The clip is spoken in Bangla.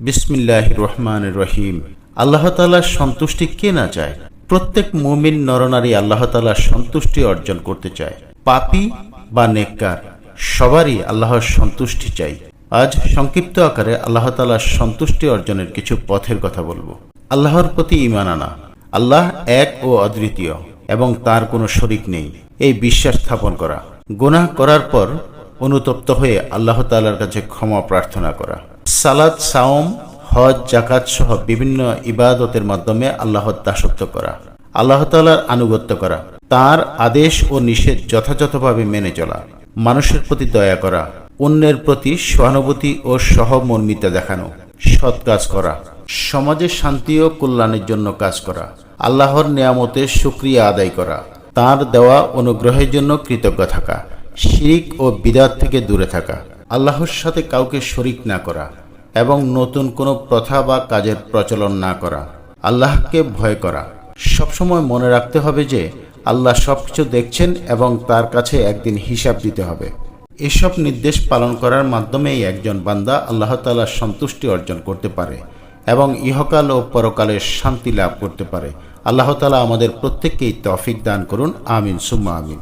বিসমিল্লাহ রহমান রহিম। আল্লাহ তালার সন্তুষ্টি কে না চায়? প্রত্যেক মুমিন নরনারী আল্লাহ তালার সন্তুষ্টি অর্জন করতে চায়। পাপি বা নেককার, সবারই আল্লাহর সন্তুষ্টি চাই। আজ সংক্ষিপ্ত আকারে আল্লাহ তালার সন্তুষ্টি অর্জনের কিছু পথের কথা বলব। আল্লাহর প্রতি ইমান আনা। আল্লাহ এক ও অদ্বিতীয়, এবং তার কোনো শরিক নেই। এই বিশ্বাস স্থাপন করা। গুনাহ করার পর অনুতপ্ত হয়ে আল্লাহ তাআলার কাছে ক্ষমা প্রার্থনা করা। সালাদ সাওম, হজ জাকাত সহ বিভিন্ন ইবাদতের মাধ্যমে আল্লাহর দাসত্ব করা, আল্লাহ তাআলার আনুগত্য করা, তার আদেশ ও নিষেধ যথাযথভাবে মেনে চলা, মানুষের প্রতি দয়া করা, অন্যের প্রতি সহানুভূতি ও সহমর্মিতা দেখানো, সৎ কাজ করা সমাজের শান্তি ও কল্যাণের জন্য কাজ করা, আল্লাহর নিয়ামতের সুক্রিয়া আদায় করা, তার দেওয়া অনুগ্রহের জন্য কৃতজ্ঞ থাকা, শিরিক ও বিদাত থেকে দূরে থাকা আল্লাহর সাথে কাউকে শরিক না করা এবং নতুন কোনো প্রথা বা কাজের প্রচলন না করা, আল্লাহকে ভয় করা। সবসময় মনে রাখতে হবে যে, আল্লাহ সবকিছু দেখছেন এবং তার কাছে একদিন হিসাব দিতে হবে। এসব নির্দেশ পালন করার মাধ্যমেই একজন বান্দা আল্লাহ তালার সন্তুষ্টি অর্জন করতে পারে এবং ইহকাল ও পরকালে শান্তি লাভ করতে পারে। আল্লাহ তালা আমাদের প্রত্যেককেই তফিক দান করুন। আমিন। সুম্মা আমিন।